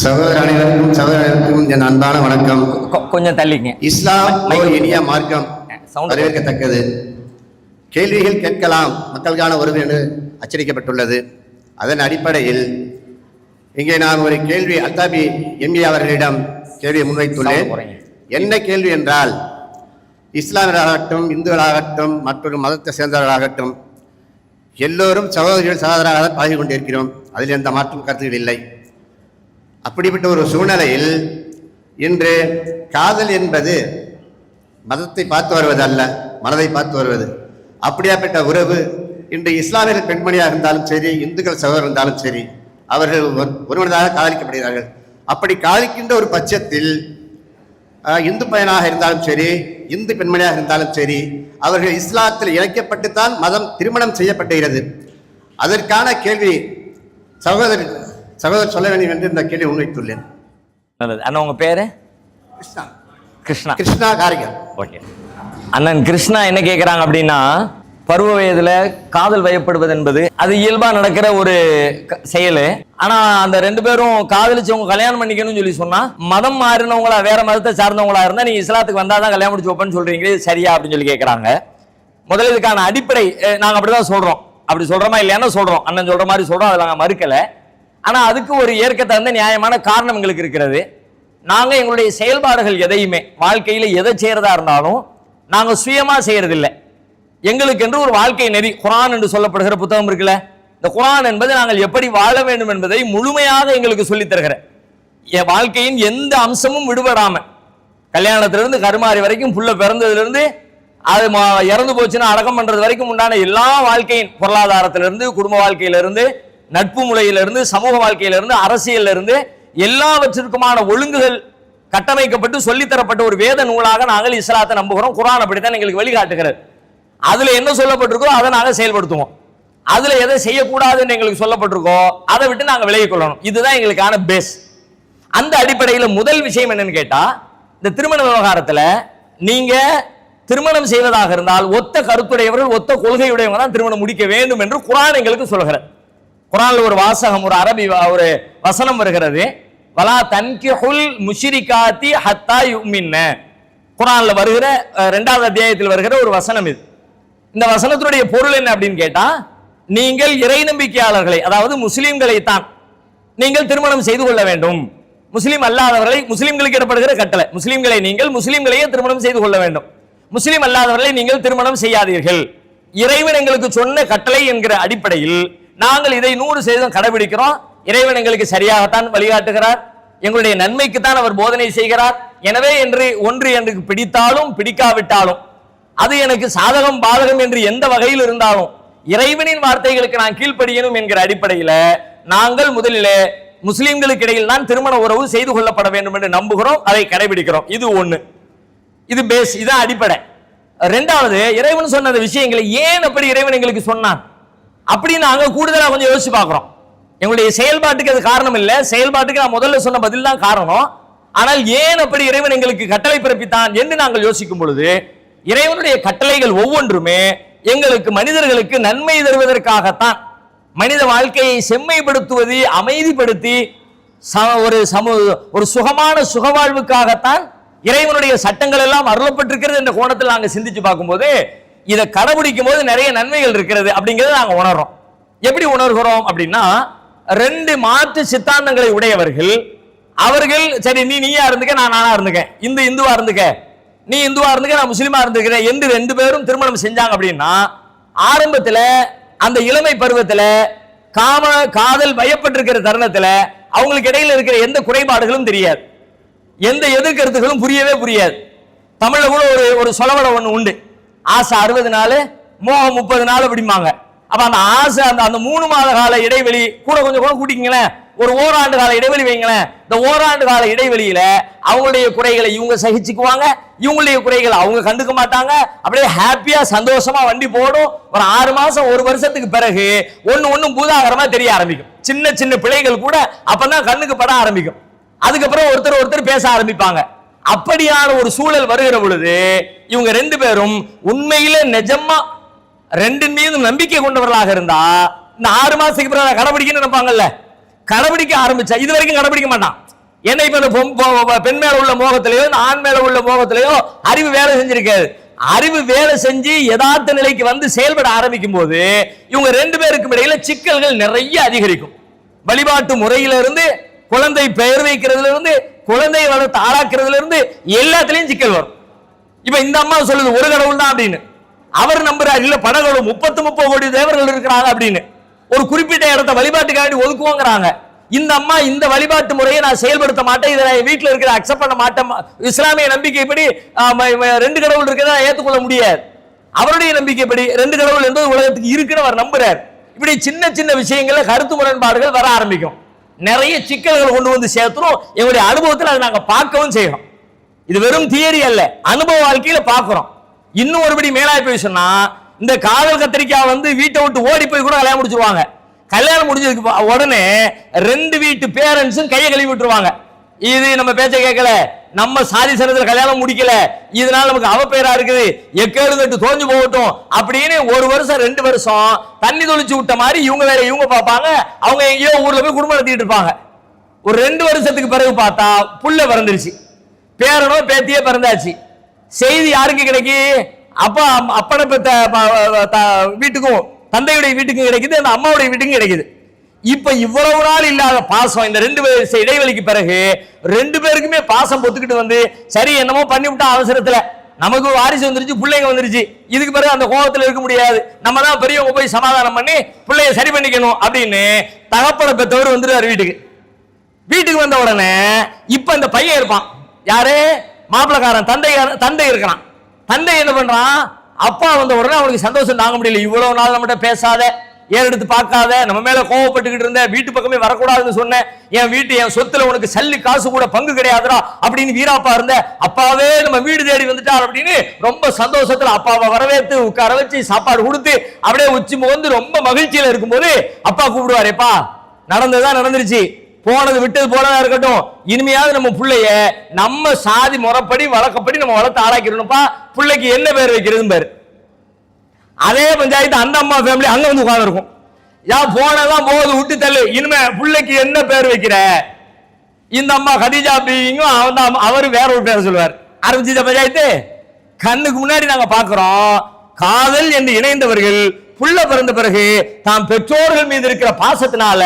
சகோதர அனைவருக்கும் சகோதரருக்கும் என் அன்பான வணக்கம். கொஞ்சம் தள்ளிங்க. இஸ்லாம் ஒரு இனிய மார்க்கம். வரவேற்கத்தக்கது. கேள்விகள் கேட்கலாம். மக்களுக்கான உறவு என்று அச்சடிக்கப்பட்டுள்ளது. அதன் அடிப்படையில் இங்கே நான் ஒரு கேள்வி அல்தாபி எம்பி அவர்களிடம் கேள்வியை முன்வைத்துள்ளேன். என்ன கேள்வி என்றால் இஸ்லாமியராகட்டும் இந்துக்களாகட்டும் மற்றொரு மதத்தை சேர்ந்தவர்களாகட்டும் எல்லோரும் சகோதரிகள் சகோதரராக பழகி கொண்டிருக்கிறோம் அதில் எந்த மாற்றும் கருத்துகள் இல்லை. அப்படிப்பட்ட ஒரு சூழ்நிலையில் இன்று காதல் என்பது மதத்தை பார்த்து வருவது அல்ல மனதை பார்த்து வருவது. அப்படியாப்பட்ட உறவு இன்று இஸ்லாமியர்கள் பெண்மணியாக இருந்தாலும் சரி இந்துக்கள் சகோதரர் இருந்தாலும் சரி அவர்கள் ஒரு- ஒருவனதாக காதலிக்கப்படுகிறார்கள். அப்படி காதலிக்கின்ற ஒரு பட்சத்தில் இந்து பையனாக இருந்தாலும் சரி இந்து பெண்மணியாக இருந்தாலும் சரி அவர்கள் இஸ்லாத்தில் இணைக்கப்பட்டுத்தான் மதம் திருமணம் செய்யப்படுகிறது அதற்கான கேள்வி சகோதரர் சகோதரர் சொல்ல வேண்டும் என்று இந்த கேள்வி முன்வைத்துள்ளேன். நல்லது. அண்ணா உங்க பேரு? கிருஷ்ணா. கிருஷ்ணா. கிருஷ்ணா காரிகர். ஓகே. அண்ணன் கிருஷ்ணா என்ன கேட்குறாங்க அப்படின்னா பருவ வயதுல காதல் வயப்படுவது என்பது அது இயல்பா நடக்கிற ஒரு செயலு. ஆனா அந்த ரெண்டு பேரும் காதலிச்சவங்க கல்யாணம் பண்ணிக்கணும்னு சொல்லி சொன்னா மதம் மாறினவங்களா வேற மதத்தை சார்ந்தவங்களா இருந்தா நீங்க இஸ்லாத்துக்கு வந்தாதான் கல்யாணம் முடிச்சு வைப்பேன்னு சொல்றீங்க இது சரியா அப்படின்னு சொல்லி கேட்கறாங்க முதல்ல இதுக்கான அடிப்படை நாங்க அப்படிதான் சொல்றோம். அப்படி சொல்றோமா இல்லையான்னு சொல்றோம். அண்ணன் சொல்ற மாதிரி சொல்றோம் அதை நாங்க மறுக்கல. ஆனால் அதுக்கு ஒரு ஏற்க தகுந்த நியாயமான காரணம் எங்களுக்கு இருக்கிறது. நாங்கள் எங்களுடைய செயல்பாடுகள் எதையுமே வாழ்க்கையில் எதை செய்கிறதா இருந்தாலும் நாங்கள் சுயமாக செய்கிறதில்லை எங்களுக்கு என்று ஒரு வாழ்க்கை நெறி குரான் என்று சொல்லப்படுகிற புத்தகம் இருக்குல்ல? இந்த குரான் என்பது நாங்கள் எப்படி வாழ வேண்டும் என்பதை முழுமையாக எங்களுக்கு சொல்லித் தருகிற என் வாழ்க்கையின் எந்த அம்சமும் விடுபடாமல் கல்யாணத்திலிருந்து கருமாறி வரைக்கும் புள்ள பிறந்ததுலேருந்து அது இறந்து போச்சுன்னா அடக்கம் பண்ணுறது வரைக்கும் உண்டான எல்லா வாழ்க்கையின் பொருளாதாரத்திலிருந்து குடும்ப வாழ்க்கையிலிருந்து நட்பு முறையிலிருந்து சமூக வாழ்க்கையிலிருந்து அரசியலிருந்து எல்லாவற்றிற்குமான ஒழுங்குகள் கட்டமைக்கப்பட்டு சொல்லித்தரப்பட்ட ஒரு வேத நூலாக நாங்கள் இஸ்லாத்தை நம்புகிறோம். குரான் அப்படித்தான் எங்களுக்கு வழிகாட்டுகிறது. அதில் என்ன சொல்லப்பட்டிருக்கோ அதை நாங்கள் செயல்படுத்துவோம். அதில் எதை செய்யக்கூடாதுன்னு எங்களுக்கு சொல்லப்பட்டிருக்கோ அதை விட்டு நாங்கள் விலகிக் கொள்ளணும். இதுதான் எங்களுக்கான பேஸ் அந்த அடிப்படையில் முதல் விஷயம் என்னன்னு கேட்டால் இந்த திருமண விவகாரத்தில் நீங்கள் திருமணம் செய்வதாக இருந்தால் ஒத்த கருத்துடையவர்கள் ஒத்த கொள்கையுடையவங்க தான் திருமணம் முடிக்க வேண்டும் என்று குரான் எங்களுக்கு சொல்கிறது குரானில் ஒரு வாசகம் ஒரு அரபி ஒரு வசனம் வருகிறது. வலா தன்கிஹுல் முஷிரிகாத்தி ஹத்தா யுமின்ன. குரானில் வருகிற ரெண்டாவது அத்தியாயத்தில் வருகிற ஒரு வசனம் இது. இந்த வசனத்தினுடைய பொருள் என்ன அப்படின்னு கேட்டா நீங்கள் இறை நம்பிக்கையாளர்களை அதாவது முஸ்லீம்களை தான் நீங்கள் திருமணம் செய்து கொள்ள வேண்டும். முஸ்லீம் அல்லாதவர்களை முஸ்லீம்களுக்கு இடப்படுகிற கட்டளை. முஸ்லீம்களை நீங்கள் முஸ்லீம்களையே திருமணம் செய்து கொள்ள வேண்டும். முஸ்லீம் அல்லாதவர்களை நீங்கள் திருமணம் செய்யாதீர்கள். இறைவன் எங்களுக்கு சொன்ன கட்டளை என்கிற அடிப்படையில் நாங்கள் இதை நூறு சதவீதம் கடைபிடிக்கிறோம். இறைவன் எங்களுக்கு சரியாகத்தான் வழிகாட்டுகிறார். எங்களுடைய நன்மைக்குத்தான் அவர் போதனை செய்கிறார். எனவே என்று ஒன்று எனக்கு பிடித்தாலும் பிடிக்காவிட்டாலும் அது எனக்கு சாதகம் பாதகம் என்று எந்த வகையில் இருந்தாலும் இறைவனின் வார்த்தைகளுக்கு நான் கீழ்ப்படியணும் என்கிற அடிப்படையில் நாங்கள் முதலிலே முஸ்லிம்களுக்கு இடையில் தான் திருமண உறவு செய்து கொள்ளப்பட வேண்டும் என்று நம்புகிறோம் அதை கடைபிடிக்கிறோம். இது ஒன்று இது பேஸ் இதான் அடிப்படை. ரெண்டாவது இறைவன் சொன்ன விஷயங்களை ஏன் அப்படி இறைவன் எங்களுக்கு சொன்னான்? அப்படின்னு நாங்கள் கூடுதலாக கொஞ்சம் யோசிச்சு பார்க்குறோம். எங்களுடைய செயல்பாட்டுக்கு அது காரணம் இல்லை. செயல்பாட்டுக்கு நான் முதல்ல சொன்ன பதில் தான் காரணம். ஆனால் ஏன் அப்படி இறைவன் எங்களுக்கு கட்டளை பிறப்பித்தான் என்று நாங்கள் யோசிக்கும் பொழுது இறைவனுடைய கட்டளைகள் ஒவ்வொன்றுமே எங்களுக்கு மனிதர்களுக்கு நன்மை தருவதற்காகத்தான். மனித வாழ்க்கையை செம்மைப்படுத்துவது அமைதிப்படுத்தி ச- ஒரு சமூக ஒரு சுகமான சுகவாழ்வுக்காகத்தான் இறைவனுடைய சட்டங்கள் எல்லாம் அருளப்பட்டிருக்கிறது என்ற கோணத்தில் நாங்கள் சிந்திச்சு பார்க்கும்போது இதை கடைபிடிக்கும் போது நிறைய நன்மைகள் இருக்கிறது அப்படிங்கிறத நாங்கள் உணர்றோம். எப்படி உணர்கிறோம் அப்படின்னா ரெண்டு மாற்று சித்தாந்தங்களை உடையவர்கள் அவர்கள் சரி நீ நீயா இருந்துக்க நான் நானா இருந்துக்க இந்த இந்துவா இருந்துக்க. நீ இந்துவா இருந்துக்க நான் முஸ்லீமா இருந்துக்கிறேன் என்று ரெண்டு பேரும் திருமணம் செஞ்சாங்க அப்படின்னா ஆரம்பத்தில் அந்த இளமை பருவத்தில் காம காதல் பயப்பட்டிருக்கிற தருணத்தில் அவங்களுக்கு இடையில இருக்கிற எந்த குறைபாடுகளும் தெரியாது. எந்த எதிர்கருத்துகளும் புரியவே புரியாது. தமிழில் கூட ஒரு ஒரு சொலவடம் ஒன்று உண்டு. ஆசை அறுபது நாள் மோகம் முப்பது நாள் அப்படிம்பாங்க. அப்போ அந்த ஆசை அந்த அந்த மூணு மாத கால இடைவெளி கூட கொஞ்சம் கூட கூட்டிக்கிங்களேன். ஒரு ஓராண்டு கால இடைவெளி வைங்களேன். இந்த ஓராண்டு கால இடைவெளியில அவங்களுடைய குறைகளை இவங்க சகிச்சுக்குவாங்க. இவங்களுடைய குறைகளை அவங்க கண்டுக்க மாட்டாங்க. அப்படியே ஹாப்பியா சந்தோஷமா வண்டி போடும். ஒரு ஆறு மாசம் ஒரு வருஷத்துக்கு பிறகு ஒன்று ஒண்ணும் பூதாகரமா தெரிய ஆரம்பிக்கும். சின்ன சின்ன பிள்ளைகள் கூட அப்பதான் கண்ணுக்கு பட ஆரம்பிக்கும். அதுக்கப்புறம் ஒருத்தர் ஒருத்தர் பேச ஆரம்பிப்பாங்க. அப்படியான ஒரு சூழல் வருகிற பொழுது இவங்க ரெண்டு பேரும் உண்மையில நிஜமா ரெண்டு மீதும் நம்பிக்கை கொண்டவர்களாக இருந்தா இந்த ஆறு மாசத்துக்கு பிறகு அதை கடைபிடிக்கணும்னு நினைப்பாங்கல்ல? கடைபிடிக்க ஆரம்பிச்சா இது வரைக்கும் கடைபிடிக்க மாட்டான். என்ன இப்ப இந்த பொ- பெண் மேல உள்ள மோகத்திலேயோ இந்த ஆண் மேல உள்ள மோகத்திலேயோ அறிவு வேலை செஞ்சிருக்காது. அறிவு வேலை செஞ்சு யதார்த்த நிலைக்கு வந்து செயல்பட ஆரம்பிக்கும் போது இவங்க ரெண்டு பேருக்கும் இடையில சிக்கல்கள் நிறைய அதிகரிக்கும். வழிபாட்டு முறையிலிருந்து குழந்தை பெயர் வைக்கிறதுல இருந்து குழந்தையை வளர்த்து ஆளாக்குறதுல இருந்து எல்லாத்துலயும் சிக்கல் வரும். இப்ப இந்த அம்மா சொல்லுது ஒரு கடவுள் தான் அப்படின்னு. அவர் நம்புறாரு இல்ல பல முப்பத்து முப்பது கோடி தேவர்கள் இருக்கிறாங்க அப்படின்னு. ஒரு குறிப்பிட்ட இடத்த வழிபாட்டுக்காண்டி ஒதுக்குவோங்கிறாங்க. இந்த அம்மா இந்த வழிபாட்டு முறையை நான் செயல்படுத்த மாட்டேன் இதை நான் இருக்கிற அக்செப்ட் பண்ண மாட்டேன். இஸ்லாமிய நம்பிக்கைப்படி ரெண்டு கடவுள் இருக்கிறத ஏற்றுக்கொள்ள முடியாது. அவருடைய நம்பிக்கைப்படி ரெண்டு கடவுள் என்பது உலகத்துக்கு இருக்குன்னு அவர் நம்புறார். இப்படி சின்ன சின்ன விஷயங்கள்ல கருத்து முரண்பாடுகள் வர ஆரம்பிக்கும். நிறைய சிக்கல்கள் கொண்டு வந்து சேர்த்துறோம். எங்களுடைய அனுபவத்தில் அதை நாங்கள் பார்க்கவும் செய்யறோம். இது வெறும் தியரி அல்ல அனுபவ வாழ்க்கையில பார்க்குறோம். இன்னும் ஒருபடி மேலாய் போய் சொன்னா இந்த காதல் கத்திரிக்காய் வந்து வீட்டை விட்டு ஓடி போய் கூட கல்யாணம் முடிச்சிருவாங்க. கல்யாணம் முடிஞ்சதுக்கு உடனே ரெண்டு வீட்டு பேரண்ட்ஸும் கையை கழுவி விட்டுருவாங்க. இது நம்ம பேச்சை கேட்கல. நம்ம சாதி சனத்துல கல்யாணம் முடிக்கல. இதனால நமக்கு அவப்பேரா இருக்குது. எக்கேடு கட்டு தோஞ்சு போகட்டும். அப்படின்னு ஒரு வருஷம் ரெண்டு வருஷம் தண்ணி தொளிச்சு விட்ட மாதிரி இவங்க வேற இவங்க பார்ப்பாங்க. அவங்க எங்கேயோ ஊர்ல போய் குடும்பம் நடத்திட்டு இருப்பாங்க. ஒரு ரெண்டு வருஷத்துக்கு பிறகு பார்த்தா புள்ள பிறந்துருச்சு. பேரனோ பேத்தியே பிறந்தாச்சு. செய்தி யாருக்கு கிடைக்கு? அப்பா அப்பனை பெத்த த- வீட்டுக்கும் தந்தையுடைய வீட்டுக்கும் கிடைக்குது. அந்த அம்மாவுடைய வீட்டுக்கும் கிடைக்குது. இப்ப இவ்வளவு நாள் இல்லாத பாசம் இந்த ரெண்டு வருஷ இடைவெளிக்கு பிறகு ரெண்டு பேருக்குமே பாசம் பொத்துக்கிட்டு வந்து சரி என்னமோ பண்ணி விட்டா அவசரத்துல. நமக்கு வாரிசு வந்துருச்சு பிள்ளைங்க வந்துருச்சு. இதுக்கு பிறகு அந்த கோபத்துல இருக்க முடியாது. நம்ம தான் பெரியவங்க போய் சமாதானம் பண்ணி பிள்ளைய சரி பண்ணிக்கணும் அப்படின்னு தகப்பனை பெற்றவர் வந்துருவார் வீட்டுக்கு. வீட்டுக்கு வந்த உடனே இப்ப இந்த பையன் இருப்பான். யாரு? மாப்பிளக்காரன் தந்தை தந்தை இருக்கிறான் தந்தை என்ன பண்றான்? அப்பா வந்த உடனே அவனுக்கு சந்தோஷம் தாங்க முடியல. இவ்வளவு நாள் நம்மகிட்ட பேசாத. ஏறெடுத்து பார்க்காத? நம்ம மேல கோவப்பட்டுக்கிட்டு இருந்த வீட்டு பக்கமே வரக்கூடாதுன்னு சொன்னேன் என் வீட்டு என் சொத்துல உனக்கு சல்லி காசு கூட பங்கு கிடையாதுடா அப்படின்னு வீராப்பா இருந்த அப்பாவே நம்ம வீடு தேடி வந்துட்டார் அப்படின்னு ரொம்ப சந்தோஷத்துல அப்பாவை வரவேற்று உட்கார வச்சு சாப்பாடு கொடுத்து அப்படியே உச்சி முகந்து ரொம்ப மகிழ்ச்சியில இருக்கும்போது அப்பா கூப்பிடுவாரேப்பா நடந்ததுதான் நடந்துருச்சு. போனது விட்டது போனதா இருக்கட்டும். இனிமையாவது நம்ம பிள்ளைய நம்ம சாதி முறைப்படி வழக்கப்படி நம்ம வளர்த்து ஆளாக்கிடணும்ப்பா பிள்ளைக்கு என்ன பேர் வைக்கிறது பேர். அதே பஞ்சாயத்து அந்த அம்மா ஃபேமிலி அங்க வந்து உட்கார்ந்து இருக்கும் யா போனதான் போகுது விட்டு தள்ளு. இனிமே பிள்ளைக்கு என்ன பேர் வைக்கிற? இந்த அம்மா கதீஜா அப்படிங்கும் அவன் தான் அவரு வேற ஒரு பேரை சொல்லுவார். ஆரம்பிச்சு பஞ்சாயத்து கண்ணுக்கு முன்னாடி நாங்க பாக்குறோம் காதல் என்று இணைந்தவர்கள் புள்ள பிறந்த பிறகு தாம் பெற்றோர்கள் மீது இருக்கிற பாசத்தினால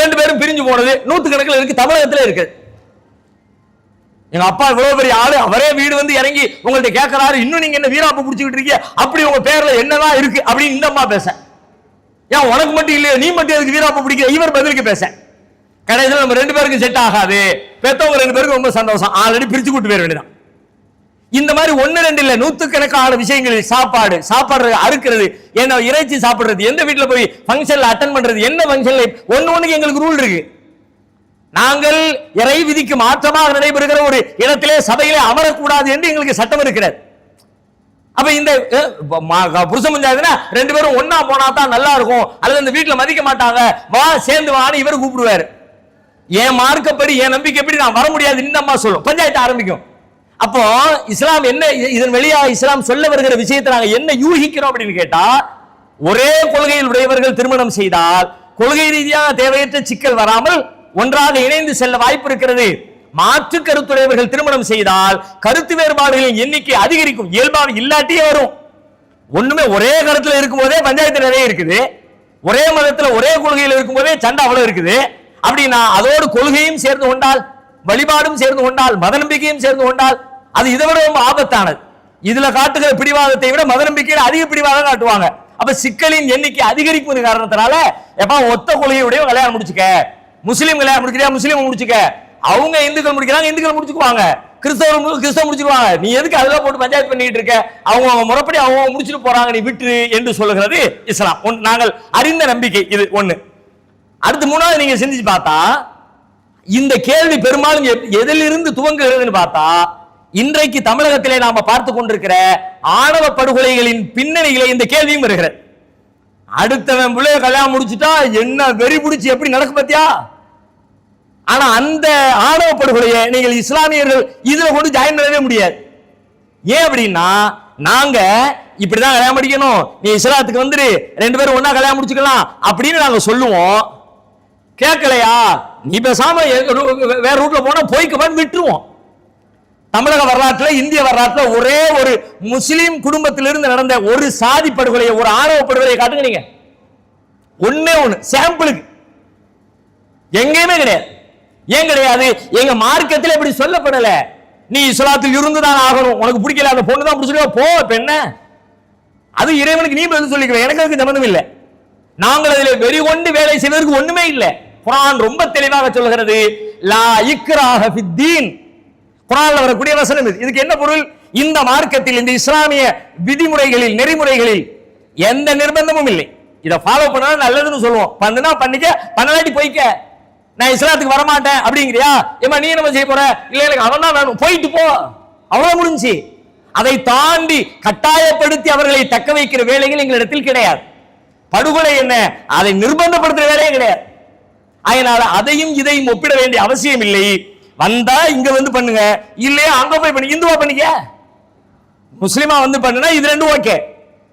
ரெண்டு பேரும் பிரிஞ்சு போனது நூத்துக்கணக்கில் இருக்கு தமிழகத்துல இருக்கு. எங்க அப்பா இவ்வளவு பெரிய ஆளு அவரே வீடு வந்து இறங்கி உங்கள்ட்ட கேட்கிறாரு இன்னும் நீங்க என்ன வீராப்பு புடிச்சுக்கிட்டு இருக்கீங்க? அப்படி உங்க பேர்ல என்னதான் இருக்கு அப்படின்னு இந்த அம்மா பேச. ஏன் உனக்கு மட்டும் இல்லையா நீ மட்டும் எதுக்கு வீராப்பு பிடிக்கிற? இவர் பதிலுக்கு பேச. கடைசியில் நம்ம ரெண்டு பேருக்கும் செட் ஆகாது. பெத்தவங்க ரெண்டு பேருக்கும் ரொம்ப சந்தோஷம். ஆல்ரெடி பிரிச்சு கூட்டு போயிட வேண்டியதான் இந்த மாதிரி ஒன்னு ரெண்டு இல்ல நூத்துக்கணக்கான விஷயங்களில் சாப்பாடு சாப்பாடு அறுக்கிறது என்ன இறைச்சி சாப்பிடுறது எந்த வீட்டில் போய் ஃபங்க்ஷனில் அட்டன் பண்றது என்ன ஃபங்க்ஷனில் ஒன்று ஒன்றுக்கு எங்களுக்கு ரூல் இருக்குது நாங்கள் இறை விதிக்கு மாற்றமாக நடைபெறுகிற ஒரு இடத்திலே சபையிலே அமரக்கூடாது என்று எங்களுக்கு சட்டம் இருக்கிறது. அப்ப இந்த மா- புருஷன் பஞ்சாயத்துனா ரெண்டு பேரும் ஒன்னா போனா தான் நல்லா இருக்கும். அல்லது இந்த வீட்டுல மதிக்க மாட்டாங்க. வா சேர்ந்து வான்னு இவர் கூப்பிடுவாரு. என் மார்க்கப்படி என் நம்பிக்கை எப்படி நான் வர முடியாது. இந்த அம்மா சொல்லும். பஞ்சாயத்து ஆரம்பிக்கும். அப்போ இஸ்லாம் என்ன இதன் வெளியா இஸ்லாம் சொல்ல வருகிற விஷயத்தை நாங்க என்ன யூகிக்கிறோம் அப்படின்னு கேட்டா ஒரே கொள்கையில் உடையவர்கள் திருமணம் செய்தால் கொள்கை ரீதியாக தேவையற்ற சிக்கல் வராமல் ஒன்றாக இணைந்து செல்ல வாய்ப்பு இருக்கிறது மாற்று கருத்துடையவர்கள் திருமணம் செய்தால் கருத்து வேறுபாடுகளின் எண்ணிக்கை அதிகரிக்கும். இயல்பாக இல்லாட்டியே வரும். ஒண்ணுமே ஒரே கருத்துல இருக்கும்போதே பஞ்சாயத்து நிறைய இருக்குது. ஒரே மதத்துல ஒரே கொள்கையில் இருக்கும் போதே சண்டை அவ்வளவு இருக்குது. அப்படின்னா அதோடு கொள்கையும் சேர்ந்து கொண்டால் வழிபாடும் சேர்ந்து கொண்டால் மத நம்பிக்கையும் சேர்ந்து கொண்டால் அது இதை விட ரொம்ப ஆபத்தானது. இதுல காட்டுகிற பிடிவாதத்தை விட மத நம்பிக்கையில அதிக பிடிவாதம் காட்டுவாங்க. அப்ப சிக்கலின் எண்ணிக்கை அதிகரிக்கும் காரணத்தினால எப்ப ஒத்த கொள்கையுடைய கல்யாணம் முடிச்சுக்க? முஸ்லீம்களை முடிக்கிறியா முஸ்லீம் முடிச்சுக்க. அவங்க இந்துக்கள் முடிக்கிறாங்க இந்துக்கள் முடிச்சுக்குவாங்க. கிறிஸ்தவர் கிறிஸ்தவ முடிச்சிருவாங்க நீ எதுக்கு அதெல்லாம் போட்டு பஞ்சாயத்து பண்ணிட்டு இருக்க? அவங்க அவங்க முறைப்படி அவங்க முடிச்சிட்டு போறாங்க நீ விட்டு என்று சொல்லுகிறது இஸ்லாம். ஒன்- நாங்கள் அறிந்த நம்பிக்கை இது ஒண்ணு. அடுத்து மூணாவது நீங்க சிந்திச்சு பார்த்தா இந்த கேள்வி பெரும்பாலும் எப்- எதிலிருந்து துவங்குகிறதுன்னு பார்த்தா இன்றைக்கு தமிழகத்திலே நாம பார்த்து கொண்டிருக்கிற ஆணவ படுகொலைகளின் பின்னணியிலே இந்த கேள்வியும் வருகிறது. அடுத்தவன் பிள்ளைய கல்யாணம் முடிச்சுட்டா என்ன வெறி பிடிச்சி எப்படி நடக்கும் பார்த்தியா ஆனா அந்த ஆணவ படுகொலையை நீங்கள் இஸ்லாமியர்கள் இதுல கொண்டு ஜாயின் பண்ணவே முடியாது. ஏன் அப்படின்னா நாங்க இப்படிதான் கல்யாணம் படிக்கணும் நீ இஸ்லாத்துக்கு வந்துரு ரெண்டு பேரும் ஒன்னா கல்யாணம் முடிச்சுக்கலாம் அப்படின்னு நாங்க சொல்லுவோம். கேட்கலையா? நீ பேசாம வேற ரூட்ல போனா போய்க்கப்பான்னு விட்டுருவோம். தமிழக வரலாற்றுல இந்திய வரலாற்றுல ஒரே ஒரு முஸ்லீம் குடும்பத்திலிருந்து நடந்த ஒரு சாதி படுகொலையை ஒரு ஆணவ படுகொலையை காட்டுங்க நீங்க. ஒன்னே ஒண்ணு சாம்பிளுக்கு எங்கேயுமே கிடையாது. ஏன் கிடையாது? எங்க மார்க்கத்தில் இப்படி சொல்லப்படல. நீ இஸ்லாத்தில் இருந்துதான் ஆகணும். உனக்கு பிடிக்கல அந்த பொண்ணு தான் பிடிச்சிருக்கா போ இப்ப என்ன? அது இறைவனுக்கு நீ பதில் சொல்லிக்க எனக்கு அதுக்கு சம்பந்தம் இல்லை. நாங்கள் அதில் வெறி கொண்டு வேலை செய்வதற்கு ஒண்ணுமே இல்லை. குரான் ரொம்ப தெளிவாக சொல்லுகிறது. லா இக்ராஹ ஃபித்தீன். குரான்ல வரக்கூடிய வசனம் இது. இதுக்கு என்ன பொருள்? இந்த மார்க்கத்தில் இந்த இஸ்லாமிய விதிமுறைகளில் நெறிமுறைகளில் எந்த நிர்பந்தமும் இல்லை. இதை ஃபாலோ பண்ணா நல்லதுன்னு சொல்லுவோம். பண்ணுனா பண்ணிக்க பண்ணலாட்டி போய்க்க. நான் இஸ்லாத்துக்கு வரமாட்டேன் அப்படிங்கிறியா? ஏமா நீ என்ன செய்ய போற? இல்ல எனக்கு அவன் தான் வேணும். போயிட்டு போ. அவ்வளவு முடிஞ்சு. அதை தாண்டி கட்டாயப்படுத்தி அவர்களை தக்க வைக்கிற வேலைகள் எங்களிடத்தில் கிடையாது. படுகொலை என்ன? அதை நிர்பந்தப்படுத்துற வேலையே கிடையாது. அதனால அதையும் இதையும் ஒப்பிட வேண்டிய அவசியம் இல்லை. வந்தா இங்க வந்து பண்ணுங்க. இல்லையா அங்க போய் பண்ணி. இந்துவா பண்ணிக்க? முஸ்லிமா வந்து பண்ணுனா இது ரெண்டும் ஓகே.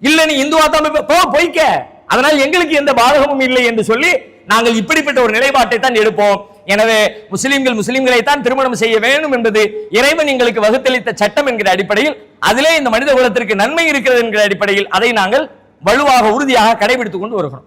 இல்ல நீ இந்துவா தான் போ போய்க்க. அதனால் எங்களுக்கு எந்த பாதகமும் இல்லை என்று சொல்லி நாங்கள் இப்படிப்பட்ட ஒரு நிலைப்பாட்டை தான் எடுப்போம். எனவே முஸ்லிம்கள் முஸ்லிம்களை தான் திருமணம் செய்ய வேண்டும் என்பது இறைவன் எங்களுக்கு வகுத்தளித்த சட்டம் என்கிற அடிப்படையில் அதிலே இந்த மனித குலத்திற்கு நன்மை இருக்கிறது என்கிற அடிப்படையில் அதை நாங்கள் வலுவாக உறுதியாக கடைபிடித்துக் கொண்டு வருகிறோம்.